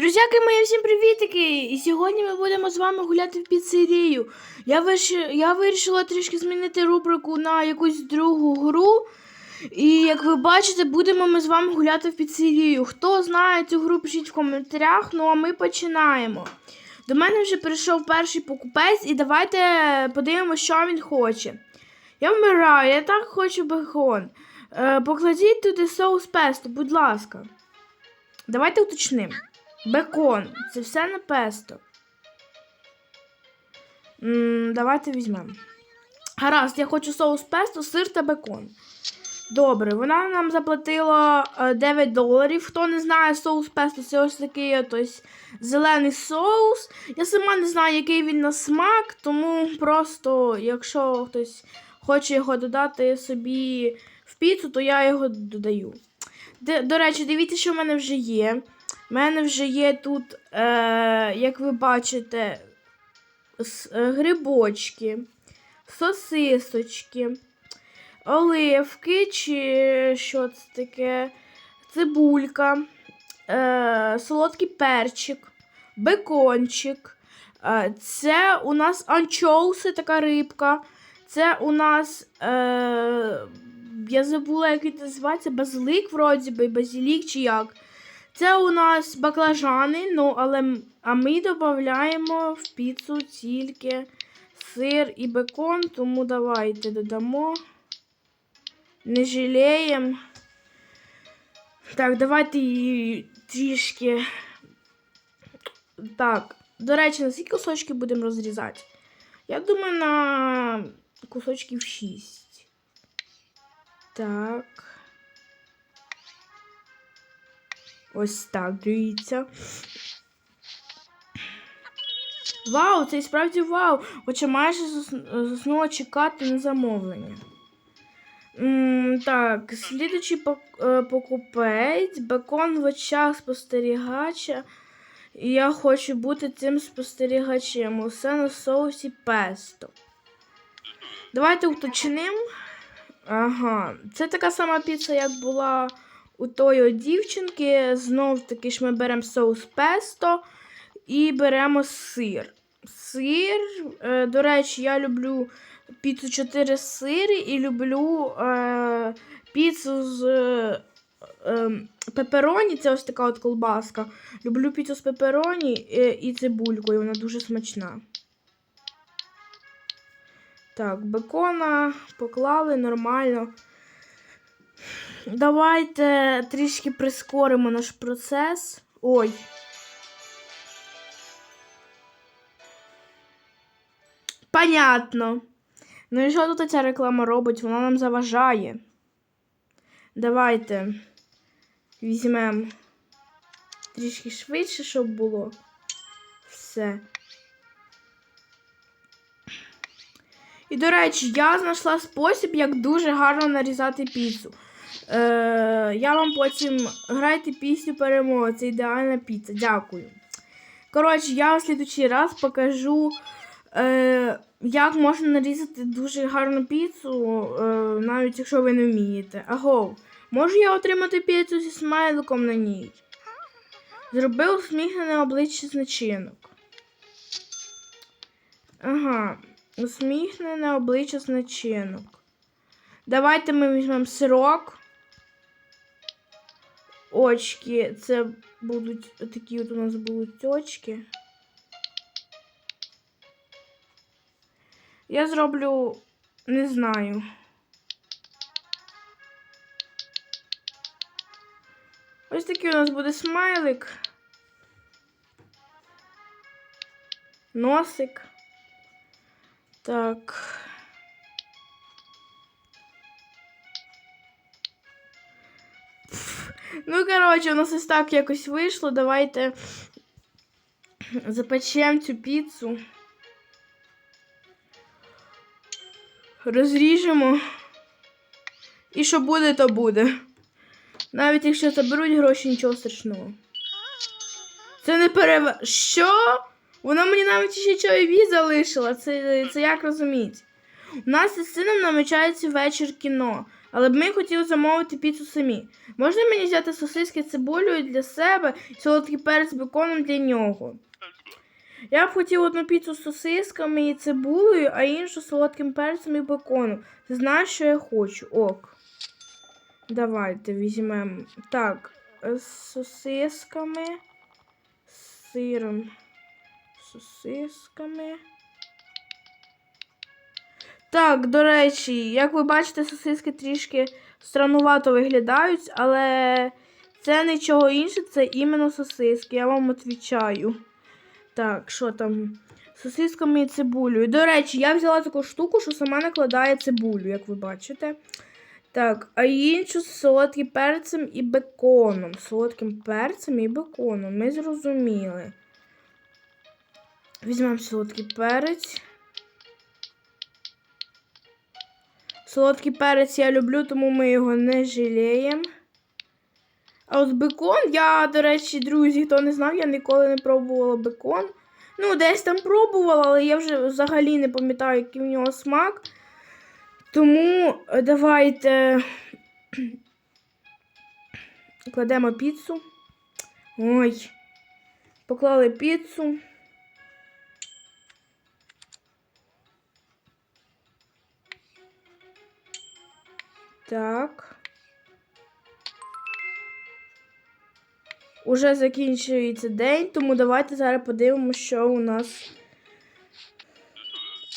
Друзяки мої, всім привітики! І сьогодні ми будемо з вами гуляти в піцерію. Я, виш... я вирішила трішки змінити рубрику на якусь другу гру. І як ви бачите, будемо ми з вами гуляти в піцерію. Хто знає цю гру, пишіть в коментарях. Ну а ми починаємо. До мене вже прийшов перший покупець, і давайте подивимося, що він хоче. Я вмираю, я так хочу бекон. Е, покладіть туди соус песто, будь ласка. Давайте уточнимо. Бекон. Це все на песто. м давайте візьмемо. Гаразд, я хочу соус песто, сир та бекон. Добре, вона нам заплатила е, 9 доларів. Хто не знає соус песто, це ось такий ось зелений соус. Я сама не знаю, який він на смак, тому просто, якщо хтось хоче його додати собі в піцу, то я його додаю. До речі, дивіться, що в мене вже є. У мене вже є тут, е, як ви бачите, е, грибочки, сосисочки, оливки, чи що це таке, цибулька, е, солодкий перчик, бекончик. Е, це у нас анчоуси, така рибка. Це у нас. Е, я забула, як він називається, базилик, вроді би, базилік чи як. Це у нас баклажани, ну, але а ми додаємо в піцу тільки сир і бекон, тому давайте додамо. Не жаліємо. Так, давайте її трішки. Так, до речі, на скільки кусочки будемо розрізати? Я думаю, на кусочків 6. Так. Ось так, дивіться. Вау, це і справді вау! Хоча майже заснула чекати на замовлення. М, так, слідуючий пок- е, покупець, бекон в очах спостерігача. Я хочу бути цим спостерігачем. Усе на соусі песто. Давайте уточнимо. Ага, це така сама піца, як була у тої дівчинки. Знов таки ж ми беремо соус песто і беремо сир. Сир, е, до речі, я люблю піцу 4 сири і люблю е, піцу з е, е, пепероні. Це ось така от колбаска. Люблю піцу з пепероні е, і цибулькою, вона дуже смачна. Так, бекона поклали нормально. Давайте трішки прискоримо наш процес. Ой. Понятно. Ну і що тут ця реклама робить? Вона нам заважає. Давайте візьмемо трішки швидше, щоб було. Все. І, до речі, я знайшла спосіб, як дуже гарно нарізати піцу. Е, я вам потім грайте пісню перемоги. Це ідеальна піца. Дякую. Коротше, я в слідучий раз покажу, е, як можна нарізати дуже гарну піцу, е, навіть якщо ви не вмієте. Аго, можу я отримати піцу зі смайликом на ній? Зробив усміхнене обличчя з начинок. Ага, усміхнене обличчя з. Давайте ми візьмемо сирок. Очки. Це будуть такі от у нас будуть очки. Я зроблю, не знаю. Ось такий у нас буде смайлик. Носик. Так. Ну, коротше, у нас ось так якось вийшло. Давайте запечемо цю піцу. Розріжемо. І що буде, то буде. Навіть якщо заберуть гроші, нічого страшного. Це не перев... Що? Вона мені навіть ще чайові залишила. Це, це як розуміти? У нас із сином намічається вечір кіно. Але б ми хотіли замовити піцу самі. Можна мені взяти сосиски цибулею для себе і солодкий перець з беконом для нього? Я б хотів одну піцу з сосисками і цибулею, а іншу з солодким перцем і беконом. Ти знаєш, що я хочу? Ок. Давайте візьмемо. Так, е, з сосисками, з сиром, з сосисками. Так, до речі, як ви бачите, сосиски трішки странувато виглядають, але це нічого інше, це іменно сосиски, я вам відповідаю. Так, що там? Сосисками і цибулею. До речі, я взяла таку штуку, що сама накладає цибулю, як ви бачите. Так, а іншу з солодким перцем і беконом. Солодким перцем і беконом. Ми зрозуміли. Візьмемо солодкий перець. Солодкий перець я люблю, тому ми його не жаліємо. А от бекон, я, до речі, друзі, хто не знав, я ніколи не пробувала бекон. Ну, десь там пробувала, але я вже взагалі не пам'ятаю, який в нього смак. Тому е, давайте кладемо піцу. Ой. Поклали піцу. Так. Уже закінчується день, тому давайте зараз подивимося, що у нас.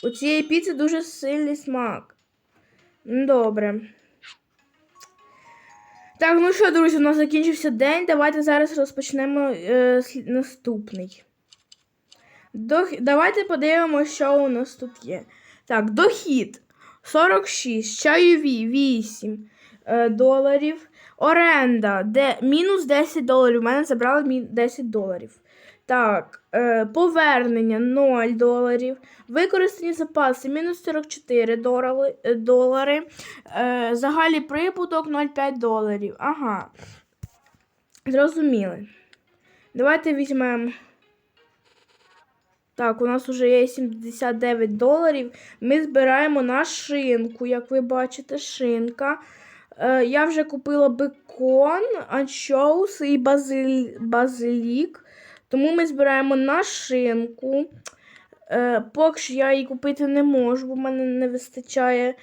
У цієї піци дуже сильний смак. Ну, Добре. Так, ну що, друзі, у нас закінчився день. Давайте зараз розпочнемо е, наступний. Дох... Давайте подивимося, що у нас тут є. Так, дохід 46, чайові 8 е, доларів. Оренда де, мінус 10 доларів. У мене забрали мі- 10 доларів. Так, е, повернення 0 доларів. Використані запаси мінус 44 долари. е, долари. Е, загальний прибуток 0,5 доларів. Ага. Зрозуміли. Давайте візьмемо. Так, у нас вже є 79 доларів. Ми збираємо на шинку, як ви бачите, шинка. Е, я вже купила бекон, анчоус і базиль... базилік. Тому ми збираємо на шинку. Е, поки що я її купити не можу, бо в мене не вистачає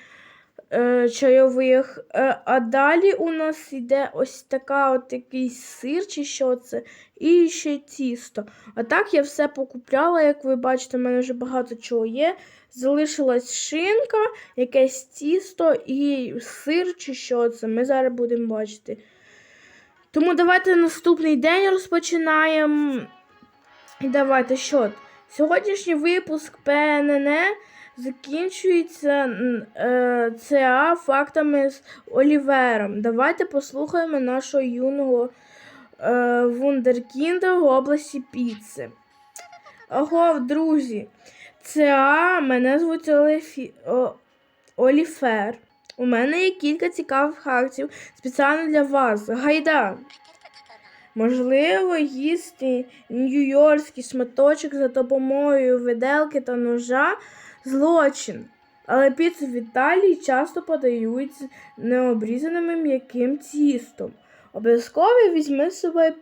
чайових. Е, а далі у нас йде ось така от якийсь сир, чи що це, і ще тісто. А так я все покупляла, як ви бачите, в мене вже багато чого є. Залишилась шинка, якесь тісто і сир, чи що це. Ми зараз будемо бачити. Тому давайте наступний день розпочинаємо. І давайте що? Сьогоднішній випуск ПНН закінчується е, ЦА фактами з Олівером. Давайте послухаємо нашого юного е, вундеркінда в області піци. Ого, друзі, ЦА мене звуть Олефі... О... Оліфер. У мене є кілька цікавих акцій спеціально для вас. Гайда! Можливо, їсти нью-йоркський шматочок за допомогою виделки та ножа злочин. Але піцу в Італії часто подають з необрізаним м'яким тістом. Обов'язково візьми з собою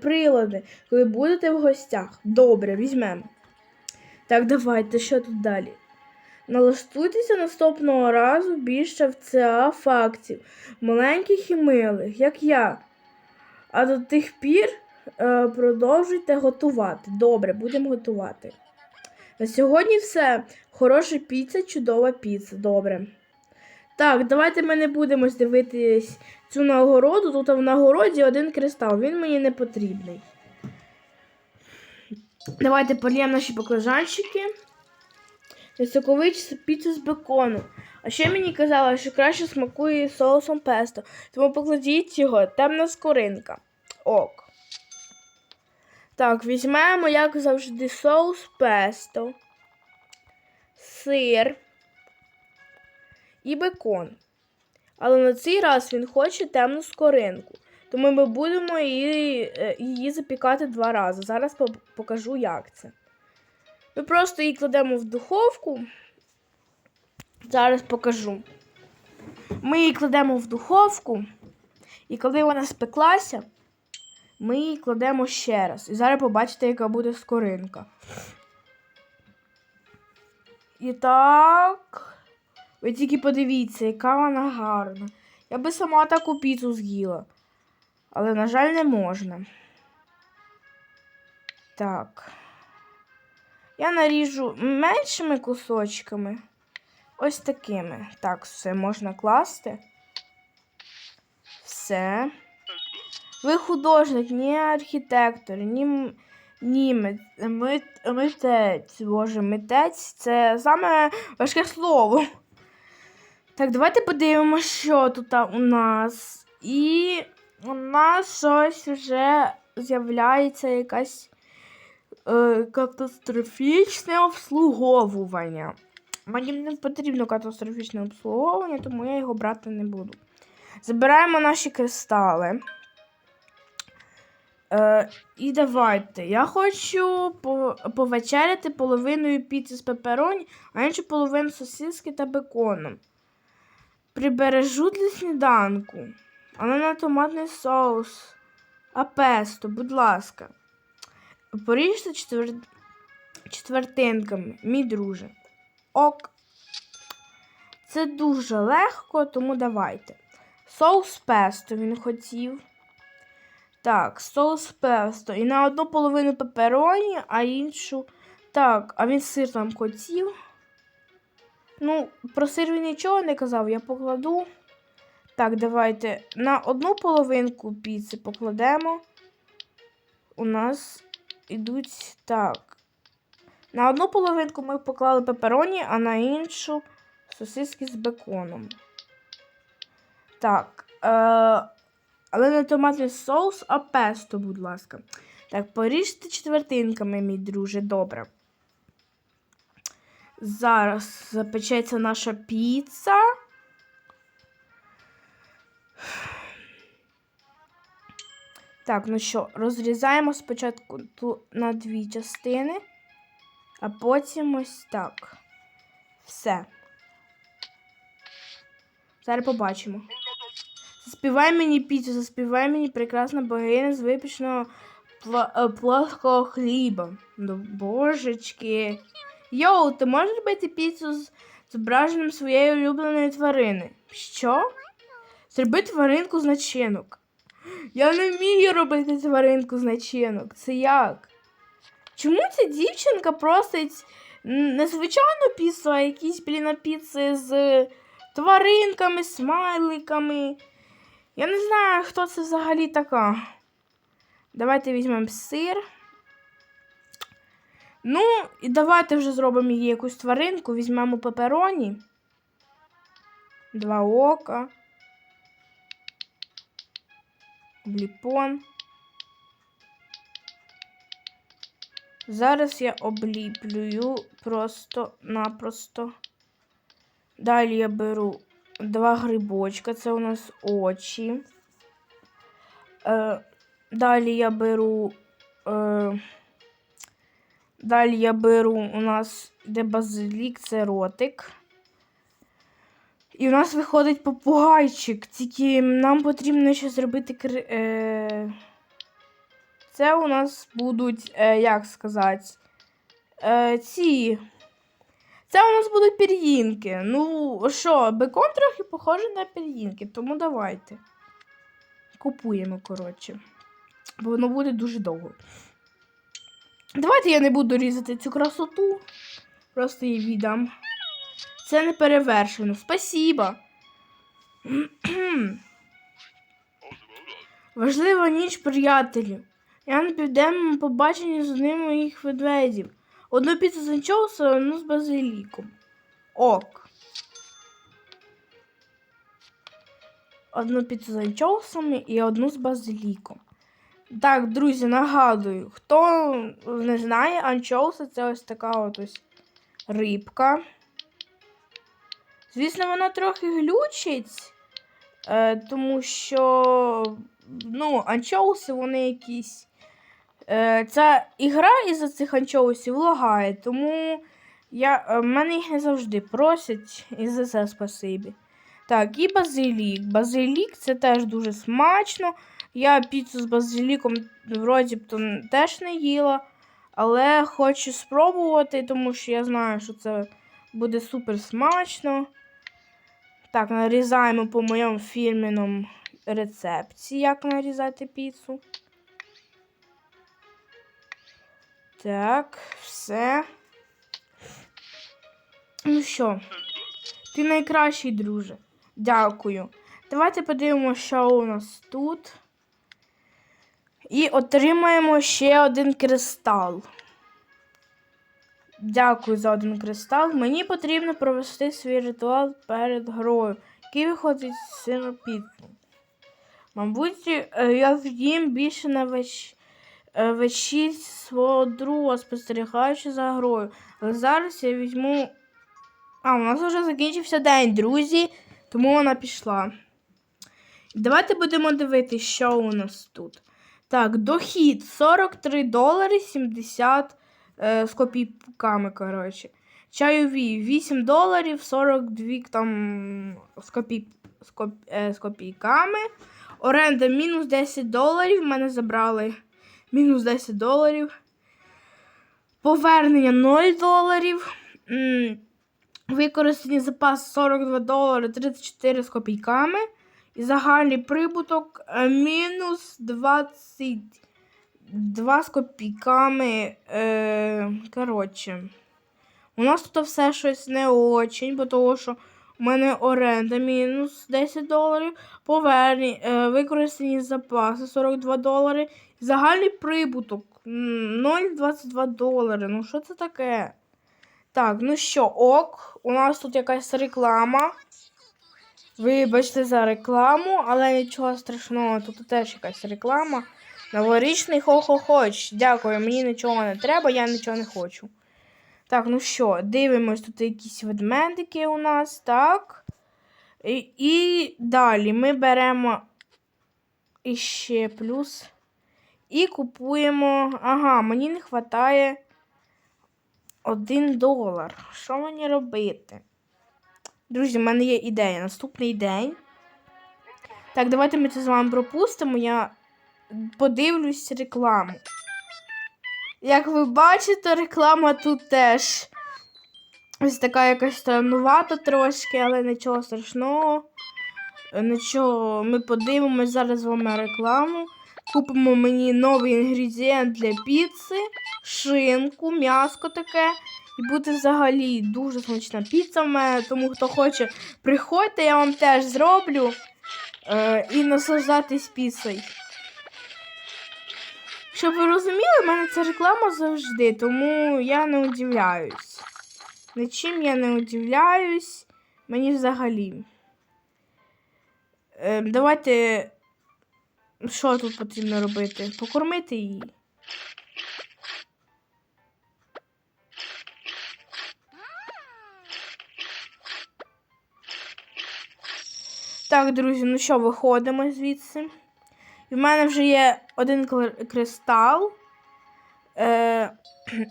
прилади, коли будете в гостях. Добре, візьмемо. Так, давайте, що тут далі? Налаштуйтеся наступного разу більше в ЦА фактів, маленьких і милих, як я. А до тих пір е, продовжуйте готувати. Добре, будемо готувати. На сьогодні все. Хороша піца, чудова піца. Добре. Так, давайте ми не будемо дивитись цю нагороду. Тут в нагороді один кристал. Він мені не потрібний. Давайте поліємо наші баклажанчики. Сокович піцу з бекону. А ще мені казали, що краще смакує соусом песто. Тому покладіть його темна скоринка. Ок. Так, візьмемо, як завжди, соус песто, сир і бекон. Але на цей раз він хоче темну скоринку. Тому ми будемо її, е, її запікати два рази. Зараз покажу, як це. Ми просто її кладемо в духовку. Зараз покажу. Ми її кладемо в духовку, і коли вона спеклася, ми її кладемо ще раз. І зараз побачите, яка буде скоринка. І так. Ви тільки подивіться, яка вона гарна. Я би сама таку піцу з'їла. Але, на жаль, не можна. Так. Я наріжу меншими кусочками. Ось такими. Так, все можна класти. Все. Ви художник, ні архітектор, ні, ні мит, мит, митець. Боже, митець це саме важке слово. Так, давайте подивимося, що тут у нас. І у нас щось вже з'являється якась е, катастрофічне обслуговування. Мені не потрібно катастрофічне обслуговування, тому я його брати не буду. Забираємо наші кристали. Е, і давайте. Я хочу по- повечеряти половиною піци з пепероні, а іншу половину сосиски та беконом. Прибережу для сніданку, але на томатний соус. А песто, будь ласка. Поріжте четвер... четвертинками, мій друже. Ок. Це дуже легко, тому давайте. Соус песто він хотів. Так, соус песто. І на одну половину пепероні, а іншу. Так, а він сир там хотів. Ну, про сир він нічого не казав, я покладу. Так, давайте на одну половинку піци покладемо. У нас ідуть так. На одну половинку ми поклали пепероні, а на іншу сосиски з беконом. Так. Е, але не томатний соус, а песто, будь ласка. Так, поріжте четвертинками, мій друже, добре. Зараз запечеться наша піца. Так, ну що, розрізаємо спочатку на дві частини, а потім ось так. Все. Зараз побачимо. Заспівай мені піцу, заспівай мені прекрасна богиня з випічного е, плоского хліба. Божечки. Йоу, ти можеш робити піцу з зображенням своєї улюбленої тварини? Що? Зроби тваринку з начинок. Я не вмію робити тваринку з начинок. Це як? Чому ця дівчинка просить не звичайну піцу, а якісь, блін, піци з тваринками, смайликами? Я не знаю, хто це взагалі така. Давайте візьмемо сир. Ну, і давайте вже зробимо їй якусь тваринку. Візьмемо пепероні. Два ока. Обліпон. Зараз я обліплюю просто-напросто. Далі я беру два грибочка, це у нас очі. Е, далі я беру. Е, далі я беру у нас де базилік, це ротик. І у нас виходить попугайчик. Тільки нам потрібно ще зробити. Е... Це у нас будуть, е, як сказати, ці. Це у нас будуть пір'їнки. Ну, що, бекон трохи похожий на пір'їнки, тому давайте. Купуємо, коротше. Бо воно буде дуже довго. Давайте я не буду різати цю красоту. Просто її віддам. Це не перевершено. Спасіба. Важлива ніч, приятелю. Я на південному побаченні з одним моїх ведмедів. Одну піцу з анчоусом, одну з базиліком. Ок. Одну піцу з анчоусами і одну з базиліком. Так, друзі, нагадую, хто не знає, анчоуси це ось така от ось рибка. Звісно, вона трохи глючить, е, тому що ну, анчоуси вони якісь. Е, ця ігра із-за цих анчоусів лагає, тому я, е, мене їх не завжди просять, і за це спасибі. Так, і базилік. Базилік це теж дуже смачно. Я піцу з базиліком вроді б то теж не їла, але хочу спробувати, тому що я знаю, що це буде супер смачно. Так, нарізаємо по моєму фірменному рецепті, як нарізати піцу. Так, все. Ну що, ти найкращий, друже. Дякую. Давайте подивимося, що у нас тут. І отримаємо ще один кристал. Дякую за один кристал. Мені потрібно провести свій ритуал перед грою, який виходить з сиру піцу. Мабуть, е, я з'їм більше на веч... е, вечірці свого друга, спостерігаючи за грою. Але зараз я візьму. А, у нас вже закінчився день, друзі, тому вона пішла. Давайте будемо дивитися, що у нас тут. Так, дохід 43 долари 70 е, з копійками, коротше. Чайові 8 доларів 42 там з, копій, з, коп, е, з копійками. Оренда мінус 10 доларів. Мене забрали мінус 10 доларів. Повернення 0 доларів. Використані запас 42 долари 34 з копійками. І загальний прибуток е, мінус 22 з копійками. Е, коротше. У нас тут все щось не очень, бо того, що у мене оренда мінус 10 доларів, поверні, е, використані запаси 42 долари. Загальний прибуток 0,22 долари. Ну що це таке? Так, ну що, ок, у нас тут якась реклама. Вибачте за рекламу, але нічого страшного, тут теж якась реклама. Новорічний хо-хо-хоч. Дякую, мені нічого не треба, я нічого не хочу. Так, ну що, дивимось, тут якісь ведмедики у нас, так. І, і далі ми беремо іще плюс. І купуємо. Ага, мені не вистачає 1 долар. Що мені робити? Друзі, в мене є ідея. Наступний день. Так, давайте ми це з вами пропустимо. Я подивлюсь рекламу. Як ви бачите, реклама тут теж ось така якась странувата трошки, але нічого страшного. Нічого, ми подивимось зараз з вами рекламу. Купимо мені новий інгредієнт для піци, шинку, м'яско таке. І буде взагалі дуже смачна піца в мене. Тому хто хоче, приходьте, я вам теж зроблю е, і наслаждатись піцею. Щоб ви розуміли, в мене це реклама завжди, тому я не удивляюсь. Нічим я не удивляюсь. Мені взагалі. Е, давайте. Що тут потрібно робити? Покормити її. Так, друзі, ну що, виходимо звідси. В мене вже є один кристал. Е,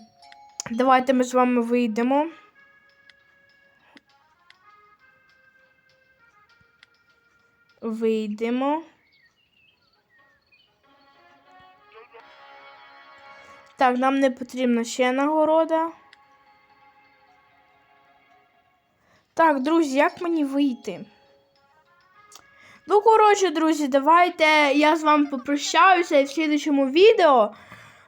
давайте ми з вами вийдемо. Вийдемо. Так, нам не потрібна ще нагорода. Так, друзі, як мені вийти? Ну, коротше, друзі, давайте я з вами попрощаюся і в слідчому відео.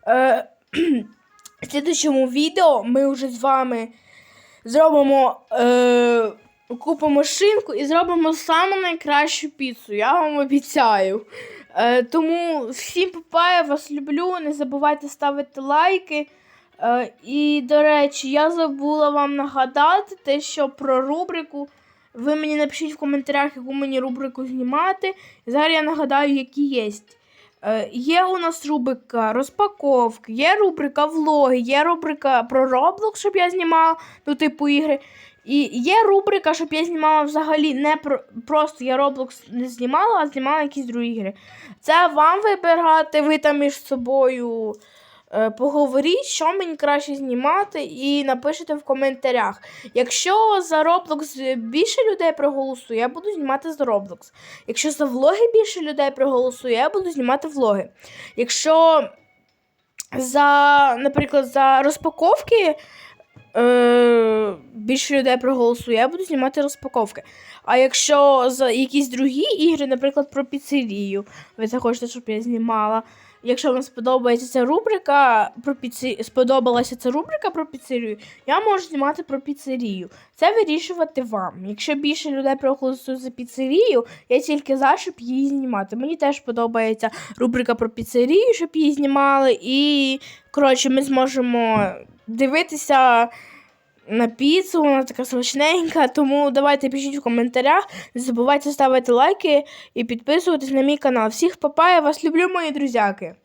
Е, в слідчому відео ми вже з вами зробимо. Е, купимо шинку і зробимо саму найкращу піцу. Я вам обіцяю. Е, тому всім папа, вас люблю. Не забувайте ставити лайки. Е, і, до речі, я забула вам нагадати те, що про рубрику. Ви мені напишіть в коментарях, яку мені рубрику знімати. Зараз я нагадаю, які є. Е, є у нас рубрика розпаковки, є рубрика влоги, є рубрика про Roblox, щоб я знімала, ну, типу ігри. І є рубрика, щоб я знімала взагалі не про просто я Roblox не знімала, а знімала якісь другі ігри. Це вам вибирати, ви там між собою Поговоріть, що мені краще знімати, і напишіть в коментарях. Якщо за Roblox більше людей проголосує, я буду знімати за Roblox. Якщо за влоги більше людей проголосує, я буду знімати влоги. Якщо за, наприклад, за розпаковки е, більше людей проголосує, я буду знімати розпаковки. А якщо за якісь другі ігри, наприклад, про піцерію, ви захочете, щоб я знімала. Якщо вам сподобається ця рубрика про піці... сподобалася ця рубрика про піцерію, я можу знімати про піцерію. Це вирішувати вам. Якщо більше людей проголосує за піцерію, я тільки за, щоб її знімати. Мені теж подобається рубрика про піцерію, щоб її знімали. І коротше, ми зможемо дивитися на піцу, вона така смачненька. Тому давайте пишіть в коментарях. Не забувайте ставити лайки і підписуватись на мій канал. Всіх папа, я вас люблю, мої друзяки.